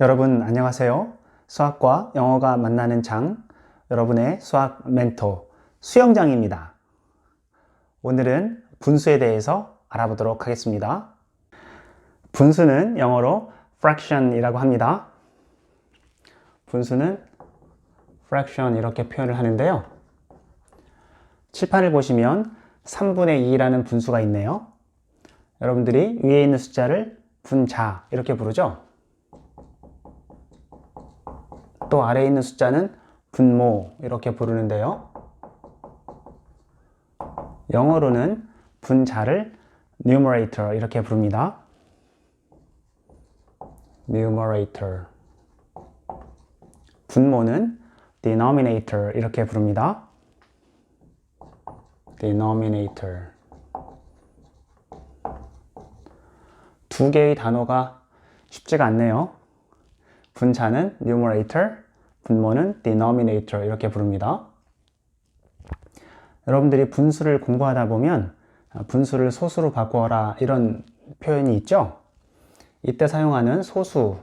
여러분 안녕하세요. 수학과 영어가 만나는 장, 여러분의 수학 멘토 수영장입니다. 오늘은 분수에 대해서 알아보도록 하겠습니다. 분수는 영어로 fraction이라고 합니다. 분수는 fraction 이렇게 표현을 하는데요. 칠판을 보시면 3분의 2라는 분수가 있네요. 여러분들이 위에 있는 숫자를 분자 이렇게 부르죠. 또 아래에 있는 숫자는 분모 이렇게 부르는데요. 영어로는 분자를 numerator 이렇게 부릅니다. numerator. 분모는 denominator 이렇게 부릅니다. denominator. 두 개의 단어가 쉽지가 않네요. 분자는 numerator, 분모는 denominator 이렇게 부릅니다. 여러분들이 분수를 공부하다 보면 분수를 소수로 바꾸어라 이런 표현이 있죠? 이때 사용하는 소수라는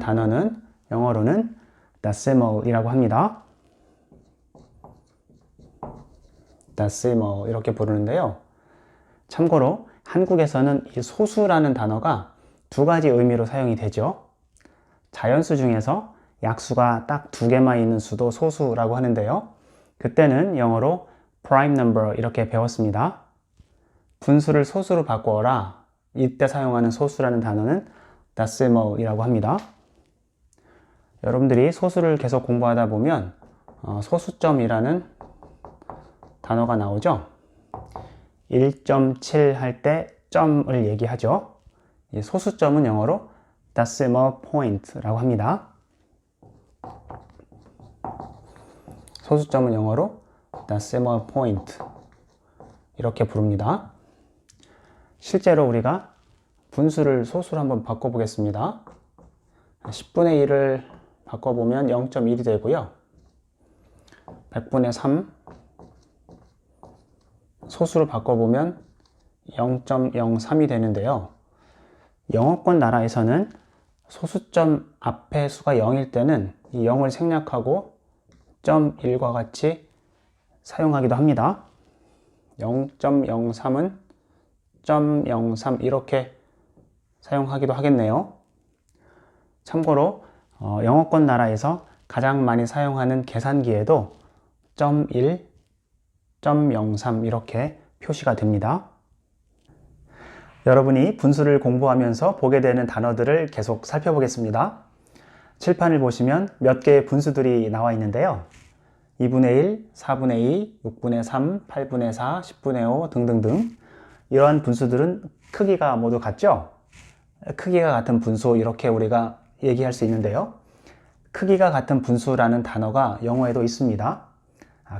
단어는 영어로는 decimal이라고 합니다. decimal 이렇게 부르는데요. 참고로 한국에서는 이 소수라는 단어가 두 가지 의미로 사용이 되죠. 자연수 중에서 약수가 딱 두 개만 있는 수도 소수라고 하는데요. 그때는 영어로 prime number 이렇게 배웠습니다. 분수를 소수로 바꾸어라. 이때 사용하는 소수라는 단어는 decimal이라고 합니다. 여러분들이 소수를 계속 공부하다 보면 어, 소수점이라는 단어가 나오죠. 1.7 할 때 점을 얘기하죠. 이 소수점은 영어로 decimal point라고 합니다. 소수점은 영어로 decimal point 이렇게 부릅니다. 실제로 우리가 분수를 소수로 한번 바꿔보겠습니다. 10분의 1을 바꿔보면 0.1이 되고요. 100분의 3 소수로 바꿔보면 0.03이 되는데요. 영어권 나라에서는 소수점 앞에 수가 0일 때는 이 0을 생략하고 0.1과 같이 사용하기도 합니다. 0.03은 0.03 이렇게 사용하기도 하겠네요. 참고로 어, 영어권 나라에서 가장 많이 사용하는 계산기에도 0.1, 0.03 이렇게 표시가 됩니다. 여러분이 분수를 공부하면서 보게 되는 단어들을 계속 살펴보겠습니다. 칠판을 보시면 몇 개의 분수들이 나와 있는데요. 2분의 1, 4분의 2, 6분의 3, 8분의 4, 10분의 5 등등등 이러한 분수들은 크기가 모두 같죠? 크기가 같은 분수 이렇게 우리가 얘기할 수 있는데요. 크기가 같은 분수라는 단어가 영어에도 있습니다.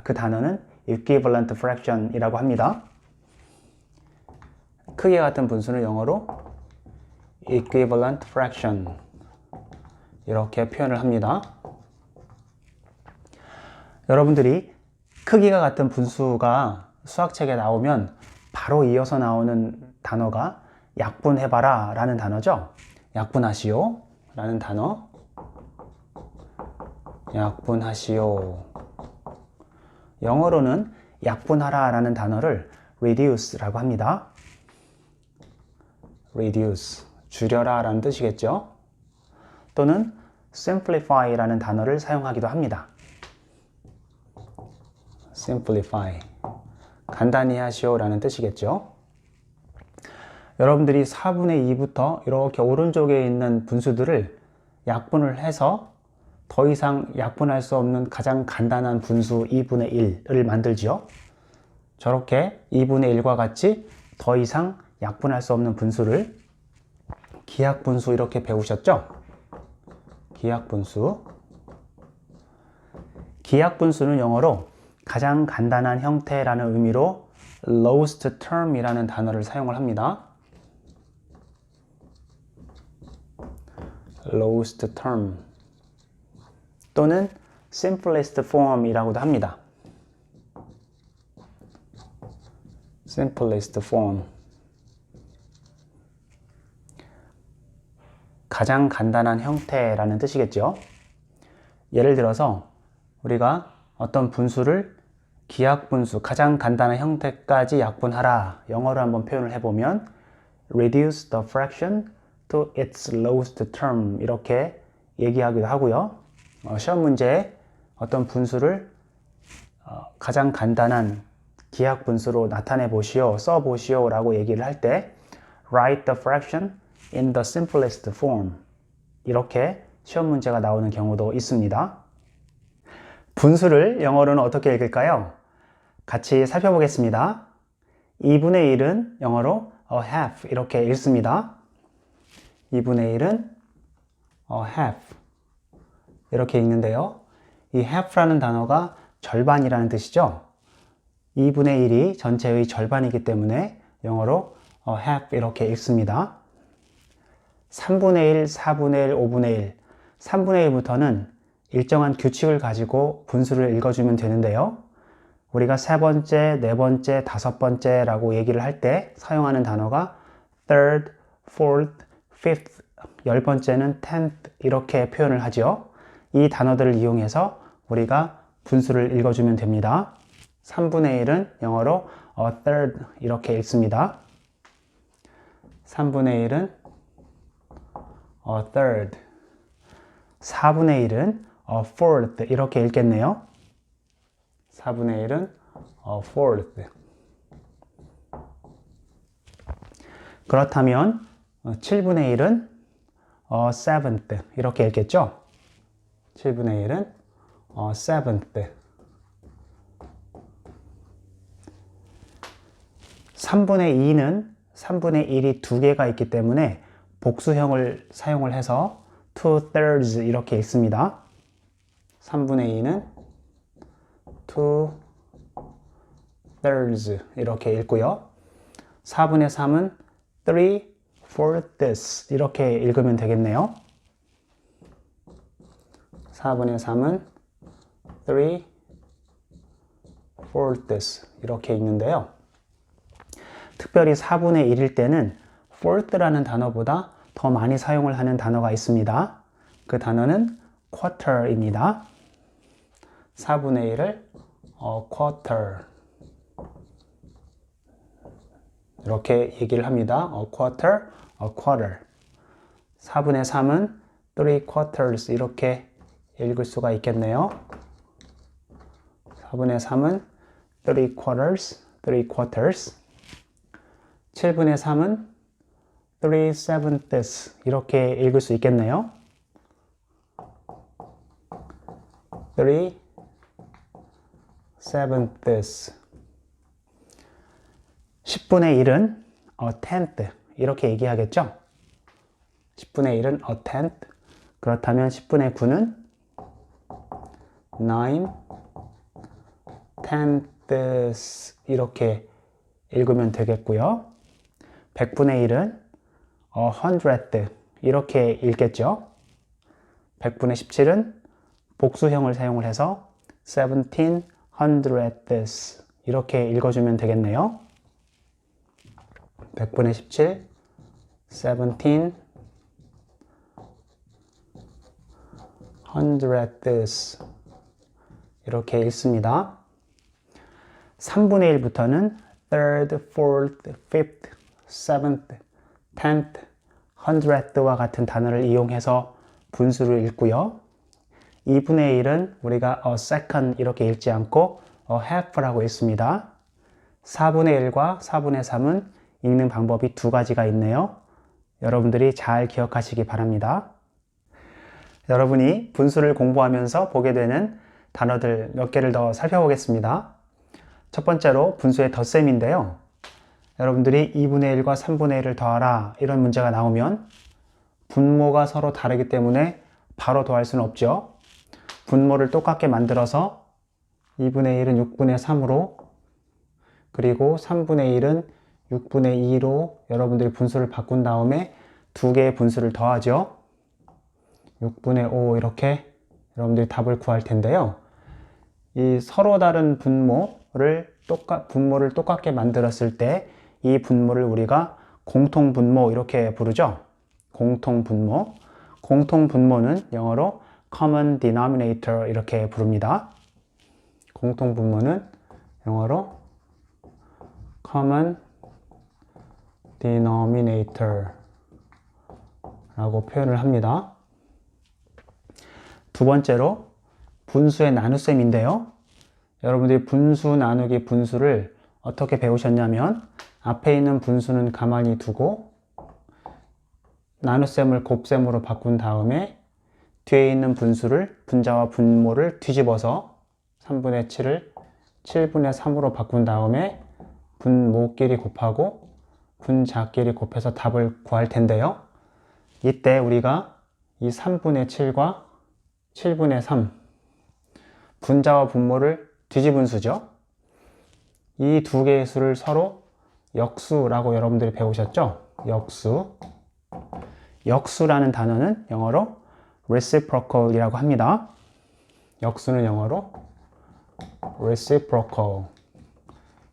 그 단어는 equivalent fraction이라고 합니다. 크기 같은 분수는 영어로 equivalent fraction 이렇게 표현을 합니다. 여러분들이 크기가 같은 분수가 수학책에 나오면 바로 이어서 나오는 단어가 약분해봐라 라는 단어죠. 약분하시오 라는 단어. 약분하시오. 영어로는 약분하라 라는 단어를 reduce라고 합니다. Reduce, 줄여라 라는 뜻이겠죠. 또는 simplify 라는 단어를 사용하기도 합니다. simplify, 간단히 하시오 라는 뜻이겠죠. 여러분들이 4분의 2부터 이렇게 오른쪽에 있는 분수들을 약분을 해서 더 이상 약분할 수 없는 가장 간단한 분수 2분의 1을 만들지요. 저렇게 2분의 1과 같이 더 이상 약분할 수 없는 분수를 기하분수 이렇게 배우셨죠? 기하분수. 기하분수는 영어로 가장 간단한 형태라는 의미로 lowest term이라는 단어를 사용을 합니다. lowest term 또는 simplest form이라고도 합니다. simplest form 가장 간단한 형태라는 뜻이겠죠. 예를 들어서 우리가 어떤 분수를 기하분수 가장 간단한 형태까지 약분하라 영어로 한번 표현을 해보면 reduce the fraction to its lowest term 이렇게 얘기하기도 하고요. 어, 시험 문제에 어떤 분수를 어, 가장 간단한 기하 분수로 나타내 보시오, 써 보시오 라고 얘기를 할 때 write the fraction in the simplest form 이렇게 시험 문제가 나오는 경우도 있습니다. 분수를 영어로는 어떻게 읽을까요? 같이 살펴보겠습니다. 2분의 1은 영어로 a half 이렇게 읽습니다. 2분의 1은 a half 이렇게 읽는데요. 이 half라는 단어가 절반이라는 뜻이죠. 2분의 1이 전체의 절반이기 때문에 영어로 a half 이렇게 읽습니다. 3분의 1, 4분의 1, 5분의 1, 3분의 1부터는 일정한 규칙을 가지고 분수를 읽어주면 되는데요. 우리가 세 번째, 네 번째, 다섯 번째라고 얘기를 할 때 사용하는 단어가 third, fourth, fifth, 열 번째는 tenth 이렇게 표현을 하죠. 이 단어들을 이용해서 우리가 분수를 읽어주면 됩니다. 3분의 1은 영어로 a third 이렇게 읽습니다. 3분의 1은 a third. 4분의 1은 a fourth 이렇게 읽겠네요. 4분의 1은 a fourth. 그렇다면 7분의 1은 a seventh 이렇게 읽겠죠? 7분의 1은 a seventh. 3분의 2는 3분의 1이 두 개가 있기 때문에 복수형을 사용을 해서 two thirds 이렇게 읽습니다. 3분의 2는 two thirds 이렇게 읽고요. 4분의 3은 three fourths 이렇게 읽으면 되겠네요. 4분의 3은 three fourths 이렇게 읽는데요. 특별히 4분의 1일 때는 fourth라는 단어보다 더 많이 사용을 하는 단어가 있습니다. 그 단어는 quarter입니다. 4분의 1을 어, quarter 이렇게 얘기를 합니다. a quarter, a quarter. 4분의 3은 three quarters 이렇게 읽을 수가 있겠네요. 4분의 3은 three quarters, three quarters. 7분의 3은 3 sevenths 이렇게 읽을 수 있겠네요. 3 sevenths 10분의 1은 a tenth 이렇게 얘기하겠죠? 10분의 1은 a tenth 그렇다면 10분의 9는 9 tenths 이렇게 읽으면 되겠고요. 100분의 1은 a hundredth 이렇게 읽겠죠. 100분의 17은 복수형을 사용을 해서 seventeen hundredths 이렇게 읽어주면 되겠네요. 100분의 17, seventeen hundredths 이렇게 읽습니다. 3분의 1부터는 third, fourth, fifth, seventh, tenth, hundredth와 같은 단어를 이용해서 분수를 읽고요. 2분의 1은 우리가 a second 이렇게 읽지 않고 a half라고 읽습니다. 4분의 1과 4분의 3은 읽는 방법이 두 가지가 있네요. 여러분들이 잘 기억하시기 바랍니다. 여러분이 분수를 공부하면서 보게 되는 단어들 몇 개를 더 살펴보겠습니다. 첫 번째로 분수의 덧셈인데요. 여러분들이 2분의 1과 3분의 1을 더하라 이런 문제가 나오면 분모가 서로 다르기 때문에 바로 더할 수는 없죠. 분모를 똑같게 만들어서 2분의 1은 6분의 3으로 그리고 3분의 1은 6분의 2로 여러분들이 분수를 바꾼 다음에 두 개의 분수를 더하죠. 6분의 5 이렇게 여러분들이 답을 구할 텐데요. 이 서로 다른 분모를 똑같 분모를 똑같게 만들었을 때 이 분모를 우리가 공통 분모 이렇게 부르죠. 공통 분모. 공통 분모는 영어로 common denominator 이렇게 부릅니다. 공통 분모는 영어로 common denominator 라고 표현을 합니다. 두 번째로 분수의 나눗셈인데요. 여러분들이 분수 나누기 분수를 어떻게 배우셨냐면 앞에 있는 분수는 가만히 두고 나눗셈을 곱셈으로 바꾼 다음에 뒤에 있는 분수를 분자와 분모를 뒤집어서 3분의 7을 7분의 3으로 바꾼 다음에 분모끼리 곱하고 분자끼리 곱해서 답을 구할 텐데요. 이때 우리가 이 3분의 7과 7분의 3 분자와 분모를 뒤집은 수죠. 이 두 개의 수를 서로 역수라고 여러분들이 배우셨죠? 역수. 역수라는 단어는 영어로 reciprocal이라고 합니다. 역수는 영어로 reciprocal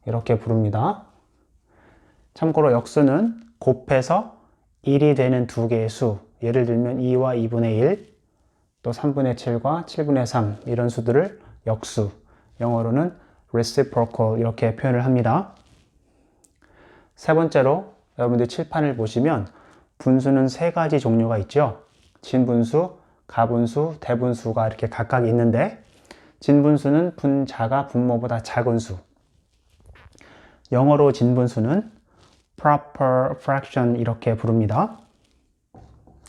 이렇게 부릅니다. 참고로 역수는 곱해서 1이 되는 두 개의 수, 예를 들면 2와 2분의 1, 또 3분의 7과 7분의 3 이런 수들을 역수, 영어로는 reciprocal 이렇게 표현을 합니다. 세 번째로 여러분들 칠판을 보시면 분수는 세 가지 종류가 있죠. 진분수, 가분수, 대분수가 이렇게 각각 있는데 진분수는 분자가 분모보다 작은 수. 영어로 진분수는 proper fraction 이렇게 부릅니다.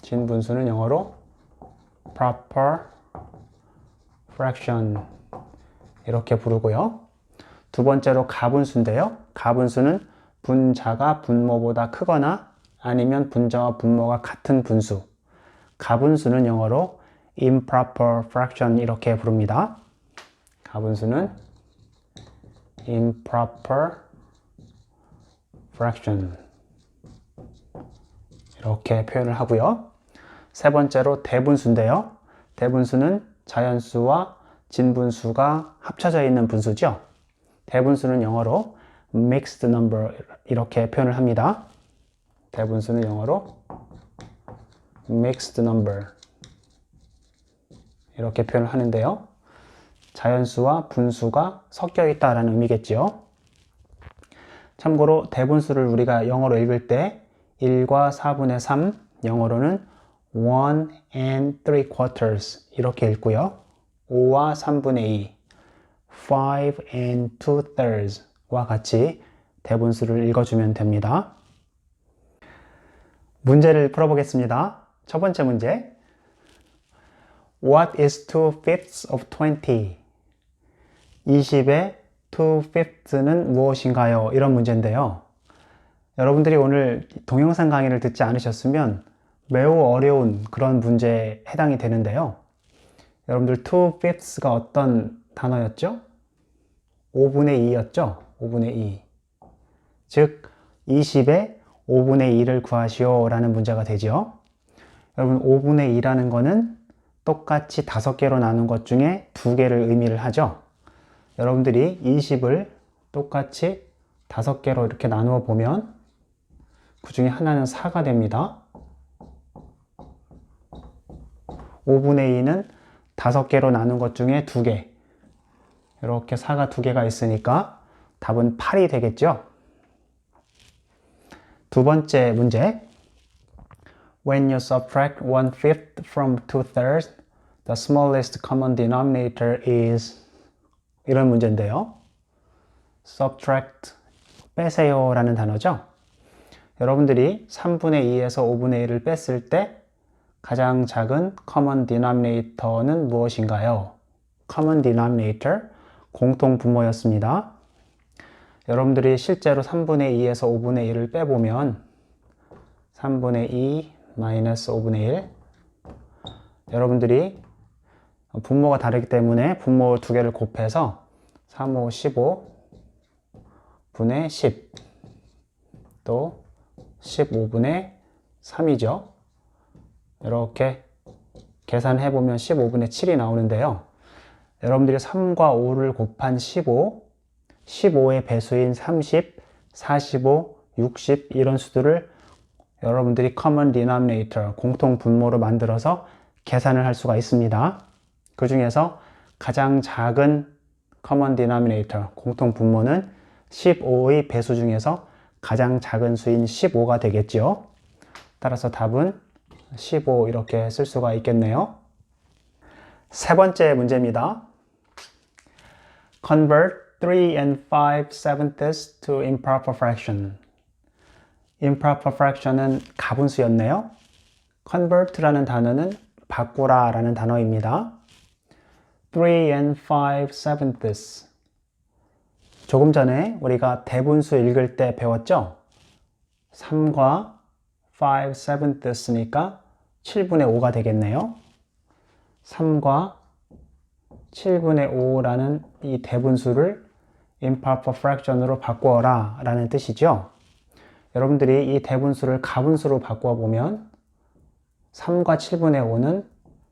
진분수는 영어로 proper fraction 이렇게 부르고요. 두 번째로 가분수인데요. 가분수는 분자가 분모보다 크거나 아니면 분자와 분모가 같은 분수. 가분수는 영어로 improper fraction 이렇게 부릅니다. 가분수는 improper fraction 이렇게 표현을 하고요. 세 번째로 대분수인데요. 대분수는 자연수와 진분수가 합쳐져 있는 분수죠. 대분수는 영어로 mixed number 이렇게 표현을 합니다. 대분수는 영어로 mixed number 이렇게 표현을 하는데요. 자연수와 분수가 섞여 있다라는 의미겠지요. 참고로 대분수를 우리가 영어로 읽을 때 1과 4분의 3, 영어로는 1 and 3 quarters 이렇게 읽고요. 5와 3분의 2, 5 and 2 thirds 와 같이 대분수를 읽어주면 됩니다. 문제를 풀어보겠습니다. 첫 번째 문제. What is 2 fifths of 20? 20의 2 fifths는 무엇인가요? 이런 문제인데요. 여러분들이 오늘 동영상 강의를 듣지 않으셨으면 매우 어려운 그런 문제에 해당이 되는데요. 여러분들 2 fifths가 어떤 단어였죠? 5분의 2였죠? 5분의 2. 즉, 20의 5분의 2를 구하시오 라는 문제가 되죠. 여러분, 5분의 2라는 거는 똑같이 5개로 나눈 것 중에 2개를 의미를 하죠. 여러분들이 20을 똑같이 5개로 이렇게 나누어 보면 그 중에 하나는 4가 됩니다. 5분의 2는 5개로 나눈 것 중에 2개. 이렇게 4가 2개가 있으니까 답은 8이 되겠죠? 두 번째 문제. When you subtract one fifth from two thirds, the smallest common denominator is 이런 문제인데요. subtract 빼세요 라는 단어죠. 여러분들이 3분의 2에서 5분의 1을 뺐을 때 가장 작은 common denominator는 무엇인가요? common denominator 공통 분모였습니다. 여러분들이 실제로 3분의 2에서 5분의 1을 빼보면 3분의 2 마이너스 5분의 1 여러분들이 분모가 다르기 때문에 분모 두 개를 곱해서 3, 5, 15 분의 10 또 15분의 3이죠. 이렇게 계산해 보면 15분의 7이 나오는데요. 여러분들이 3과 5를 곱한 15, 15의 배수인 30, 45, 60 이런 수들을 여러분들이 common denominator, 공통 분모로 만들어서 계산을 할 수가 있습니다. 그 중에서 가장 작은 common denominator, 공통 분모는 15의 배수 중에서 가장 작은 수인 15가 되겠죠. 따라서 답은 15 이렇게 쓸 수가 있겠네요. 세 번째 문제입니다. Convert 3 and 5 sevenths to improper fraction. improper fraction은 가분수였네요. convert라는 단어는 바꾸라 라는 단어입니다. 3 and 5 sevenths. 조금 전에 우리가 대분수 읽을 때 배웠죠? 3과 5 sevenths니까 7분의 5가 되겠네요. 3과 7분의 5라는 이 대분수를 improper fraction으로 바꾸어라 라는 뜻이죠. 여러분들이 이 대분수를 가분수로 바꾸어 보면 3과 7분의 5는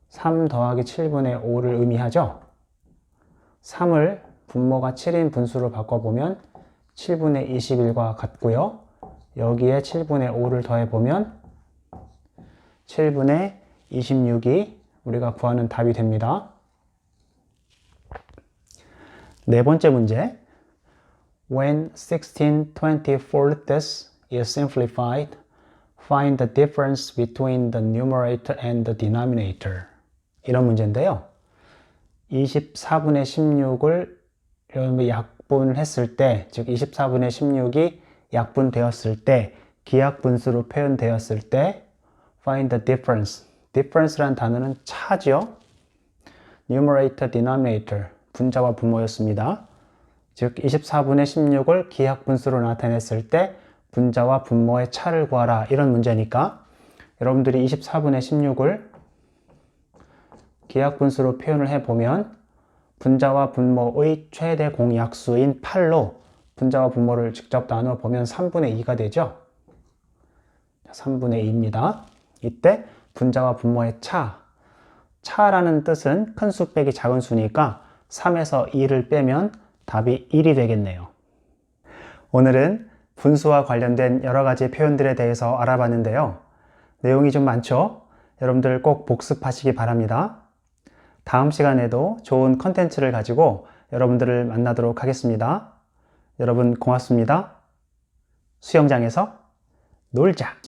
3 더하기 7분의 5를 의미하죠. 3을 분모가 7인 분수로 바꿔보면 7분의 21과 같고요. 여기에 7분의 5를 더해보면 7분의 26이 우리가 구하는 답이 됩니다. 네 번째 문제. When 16 24ths is simplified, find the difference between the numerator and the denominator. 이런 문제인데요. 24분의 16을 여러분이 약분을 했을 때, 즉 24분의 16이 약분되었을 때, 기약분수로 표현되었을 때, find the difference. difference란 단어는 차죠. numerator, denominator, 분자와 분모였습니다. 즉 24분의 16을 기하분수로 나타냈을 때 분자와 분모의 차를 구하라 이런 문제니까 여러분들이 24분의 16을 기하분수로 표현을 해보면 분자와 분모의 최대 공약수인 8로 분자와 분모를 직접 나누어 보면 3분의 2가 되죠. 3분의 2입니다. 이때 분자와 분모의 차, 차라는 뜻은 큰 수 빼기 작은 수니까 3에서 2를 빼면 답이 1이 되겠네요. 오늘은 분수와 관련된 여러 가지 표현들에 대해서 알아봤는데요. 내용이 좀 많죠? 여러분들 꼭 복습하시기 바랍니다. 다음 시간에도 좋은 컨텐츠를 가지고 여러분들을 만나도록 하겠습니다. 여러분 고맙습니다. 수영장에서 놀자!